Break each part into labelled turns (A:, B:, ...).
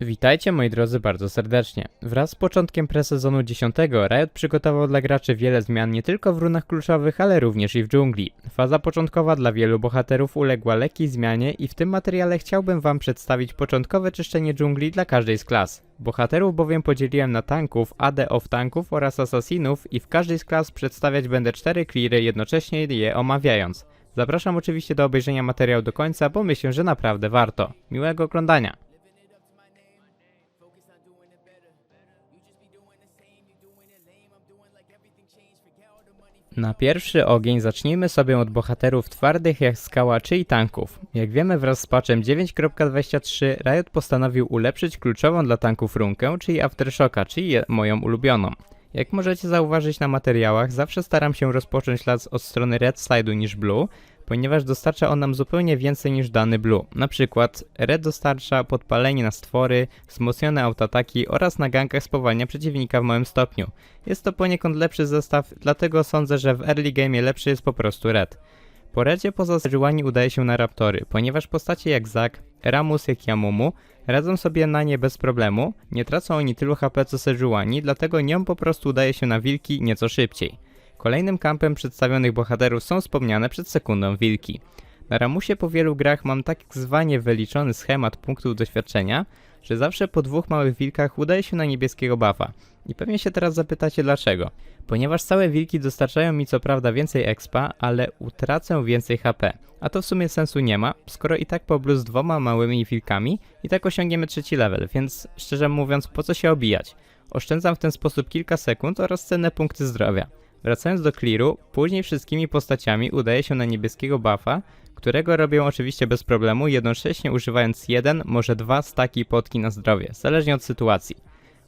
A: Witajcie moi drodzy bardzo serdecznie. Wraz z początkiem presezonu 10 Riot przygotował dla graczy wiele zmian nie tylko w runach kluczowych, ale również i w dżungli. Faza początkowa dla wielu bohaterów uległa lekkiej zmianie i w tym materiale chciałbym wam przedstawić początkowe czyszczenie dżungli dla każdej z klas. Bohaterów bowiem podzieliłem na tanków, AD of tanków oraz asasinów i w każdej z klas przedstawiać będę cztery cleary jednocześnie je omawiając. Zapraszam oczywiście do obejrzenia materiału do końca, bo myślę, że naprawdę warto. Miłego oglądania. Na pierwszy ogień zacznijmy sobie od bohaterów twardych jak skała, czyli tanków. Jak wiemy wraz z patchem 9.23 Riot postanowił ulepszyć kluczową dla tanków runkę, czyli Aftershocka, czyli moją ulubioną. Jak możecie zauważyć na materiałach, zawsze staram się rozpocząć las od strony red side'u niż blue, ponieważ dostarcza on nam zupełnie więcej niż dany blue. Na przykład red dostarcza podpalenie na stwory, wzmocnione autoataki oraz na gankach spowalnia przeciwnika w małym stopniu. Jest to poniekąd lepszy zestaw, dlatego sądzę, że w early game lepszy jest po prostu red. Po redzie poza Sejuani udaje się na Raptory, ponieważ postacie jak Zack, Ramus jak Yamumu radzą sobie na nie bez problemu, nie tracą oni tylu HP co Sejuani, dlatego nią po prostu udaje się na wilki nieco szybciej. Kolejnym kampem przedstawionych bohaterów są wspomniane przed sekundą wilki. Na Ramusie po wielu grach mam tak zwanie wyliczony schemat punktów doświadczenia, że zawsze po dwóch małych wilkach udaje się na niebieskiego buffa. I pewnie się teraz zapytacie dlaczego. Ponieważ całe wilki dostarczają mi co prawda więcej expa, ale utracę więcej HP. A to w sumie sensu nie ma, skoro i tak po z dwoma małymi wilkami i tak osiągniemy trzeci level, więc szczerze mówiąc po co się obijać. Oszczędzam w ten sposób kilka sekund oraz cenne punkty zdrowia. Wracając do clearu, później wszystkimi postaciami udaje się na niebieskiego buffa, którego robię oczywiście bez problemu, jednocześnie używając jeden, może dwa staki potki na zdrowie, zależnie od sytuacji.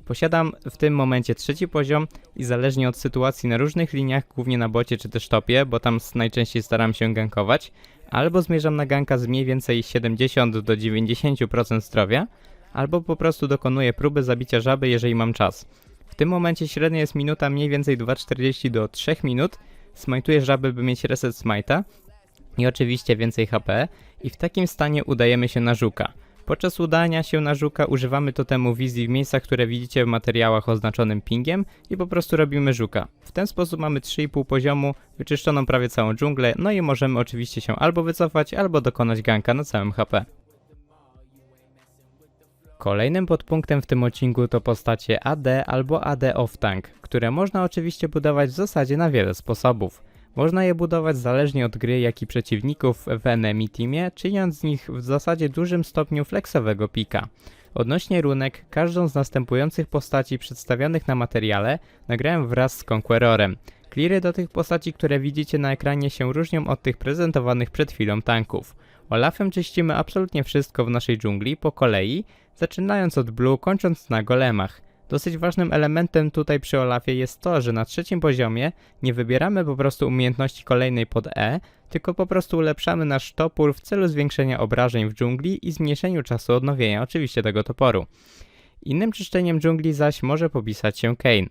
A: Posiadam w tym momencie trzeci poziom i zależnie od sytuacji na różnych liniach, głównie na bocie czy też topie, bo tam najczęściej staram się gankować, albo zmierzam na ganka z mniej więcej 70 do 90% zdrowia, albo po prostu dokonuję próby zabicia żaby, jeżeli mam czas. W tym momencie średnia jest minuta mniej więcej 2,40 do 3 minut, smajtuję żaby, by mieć reset smite'a i oczywiście więcej HP i w takim stanie udajemy się na żuka. Podczas udania się na żuka używamy totemu wizji w miejscach, które widzicie w materiałach oznaczonym pingiem i po prostu robimy żuka. W ten sposób mamy 3,5 poziomu, wyczyszczoną prawie całą dżunglę, no i możemy oczywiście się albo wycofać, albo dokonać ganka na całym HP. Kolejnym podpunktem w tym odcinku to postacie AD albo AD off tank, które można oczywiście budować w zasadzie na wiele sposobów. Można je budować zależnie od gry, jak i przeciwników w enemy teamie, czyniąc z nich w zasadzie dużym stopniu flexowego pika. Odnośnie runek, każdą z następujących postaci przedstawionych na materiale nagrałem wraz z Conquerorem. Cleary do tych postaci, które widzicie na ekranie się różnią od tych prezentowanych przed chwilą tanków. Olafem czyścimy absolutnie wszystko w naszej dżungli po kolei, zaczynając od blue, kończąc na golemach. Dosyć ważnym elementem tutaj przy Olafie jest to, że na trzecim poziomie nie wybieramy po prostu umiejętności kolejnej pod E, tylko po prostu ulepszamy nasz topór w celu zwiększenia obrażeń w dżungli i zmniejszeniu czasu odnowienia oczywiście tego toporu. Innym czyszczeniem dżungli zaś może popisać się Kane.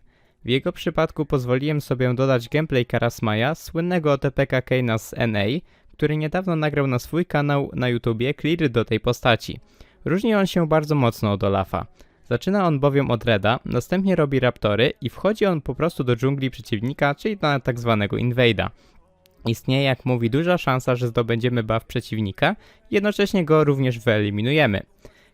A: W jego przypadku pozwoliłem sobie dodać gameplay Karasmaja, słynnego OTPK Kane'a z NA, który niedawno nagrał na swój kanał na YouTubie cleary do tej postaci. Różni on się bardzo mocno od Olafa. Zaczyna on bowiem od Reda, następnie robi raptory i wchodzi on po prostu do dżungli przeciwnika, czyli na tak zwanego invade'a. Istnieje, jak mówi, duża szansa, że zdobędziemy buff przeciwnika, jednocześnie go również wyeliminujemy.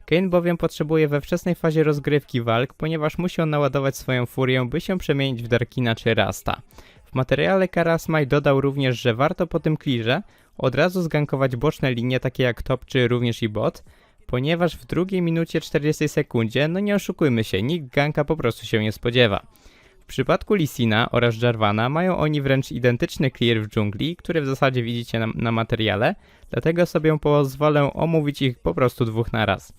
A: Kane bowiem potrzebuje we wczesnej fazie rozgrywki walk, ponieważ musi on naładować swoją furię, by się przemienić w Darkina czy Rasta. W materiale Karasmaj dodał również, że warto po tym clearze od razu zgankować boczne linie takie jak top czy również i bot, ponieważ w drugiej minucie 40 sekundzie, no nie oszukujmy się, nikt ganka po prostu się nie spodziewa. Przypadku Lisina oraz Jarvana mają oni wręcz identyczny clear w dżungli, który w zasadzie widzicie na, na materiale, dlatego sobie pozwolę omówić ich po prostu dwóch naraz.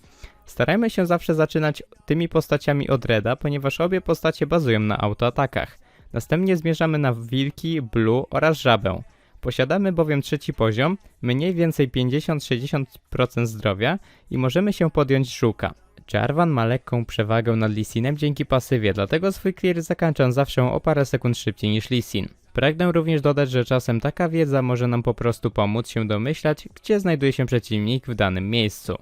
A: Starajmy się zawsze zaczynać tymi postaciami od Reda, ponieważ obie postacie bazują na autoatakach. Następnie zmierzamy na wilki, blue oraz żabę. Posiadamy bowiem trzeci poziom, mniej więcej 50-60% zdrowia i możemy się podjąć żuka. Jarvan ma lekką przewagę nad Lisinem dzięki pasywie, dlatego swój clear zakończam zawsze o parę sekund szybciej niż Lisin. Pragnę również dodać, że czasem taka wiedza może nam po prostu pomóc się domyślać, gdzie znajduje się przeciwnik w danym miejscu.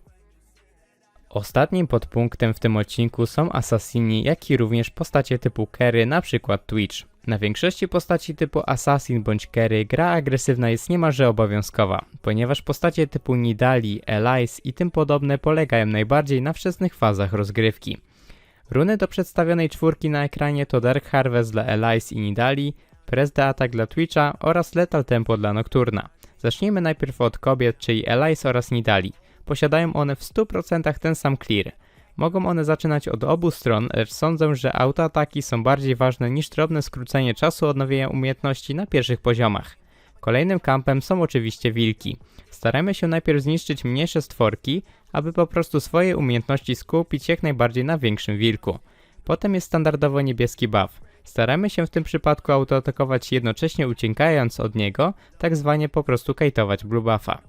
A: Ostatnim podpunktem w tym odcinku są asasini, jak i również postacie typu na przykład Twitch. Na większości postaci typu assassin bądź carry gra agresywna jest niemalże obowiązkowa, ponieważ postacie typu Nidali, Elise i tym podobne polegają najbardziej na wczesnych fazach rozgrywki. Runy do przedstawionej czwórki na ekranie to Dark Harvest dla Elise i Nidali, Press the Attack dla Twitcha oraz Lethal Tempo dla Nocturna. Zacznijmy najpierw od kobiet, czyli Elise oraz Nidali. Posiadają one w 100% ten sam clear. Mogą one zaczynać od obu stron, lecz sądzę, że autoataki są bardziej ważne niż drobne skrócenie czasu odnowienia umiejętności na pierwszych poziomach. Kolejnym kampem są oczywiście wilki. Staramy się najpierw zniszczyć mniejsze stworki, aby po prostu swoje umiejętności skupić jak najbardziej na większym wilku. Potem jest standardowo niebieski buff. Staramy się w tym przypadku autoatakować jednocześnie uciekając od niego, tak zwanie po prostu kajtować blue buffa.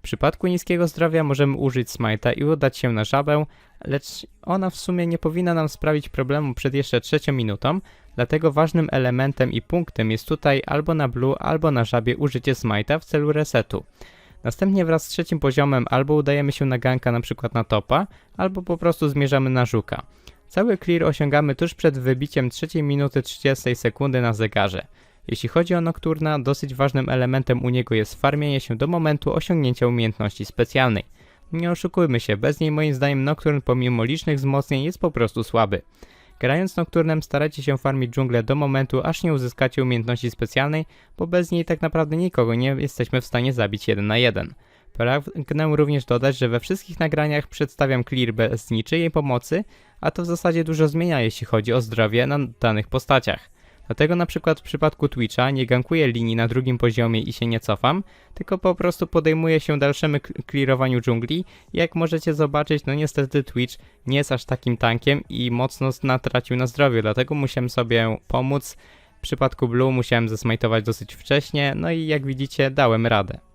A: W przypadku niskiego zdrowia możemy użyć smite'a i udać się na żabę, lecz ona w sumie nie powinna nam sprawić problemu przed jeszcze trzecią minutą, dlatego ważnym elementem i punktem jest tutaj albo na blue, albo na żabie użycie smite'a w celu resetu. Następnie wraz z trzecim poziomem albo udajemy się na ganka na przykład na topa, albo po prostu zmierzamy na żuka. Cały clear osiągamy tuż przed wybiciem 3 minuty 30 sekundy na zegarze. Jeśli chodzi o Nocturna, dosyć ważnym elementem u niego jest farmienie się do momentu osiągnięcia umiejętności specjalnej. Nie oszukujmy się, bez niej moim zdaniem Nocturne pomimo licznych wzmocnień jest po prostu słaby. Grając Nocturnem starajcie się farmić dżunglę do momentu, aż nie uzyskacie umiejętności specjalnej, bo bez niej tak naprawdę nikogo nie jesteśmy w stanie zabić jeden na jeden. Pragnę również dodać, że we wszystkich nagraniach przedstawiam clear bez niczyjej pomocy, a to w zasadzie dużo zmienia jeśli chodzi o zdrowie na danych postaciach. Dlatego na przykład w przypadku Twitcha nie gankuję linii na drugim poziomie i się nie cofam, tylko po prostu podejmuję się dalszemu clearowaniu dżungli jak możecie zobaczyć, no niestety Twitch nie jest aż takim tankiem i mocno natracił na zdrowiu, dlatego musiałem sobie pomóc. W przypadku Blue musiałem zesmajtować dosyć wcześnie, no i jak widzicie dałem radę.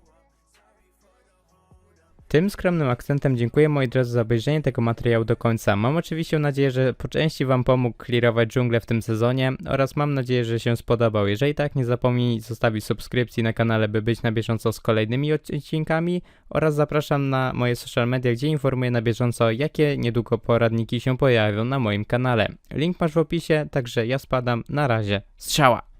A: Tym skromnym akcentem dziękuję moi drodzy za obejrzenie tego materiału do końca. Mam oczywiście nadzieję, że po części Wam pomógł clearować dżunglę w tym sezonie oraz mam nadzieję, że się spodobał. Jeżeli tak, nie zapomnij zostawić subskrypcji na kanale, by być na bieżąco z kolejnymi odcinkami oraz zapraszam na moje social media, gdzie informuję na bieżąco, jakie niedługo poradniki się pojawią na moim kanale. Link masz w opisie, także ja spadam. Na razie. Strzała!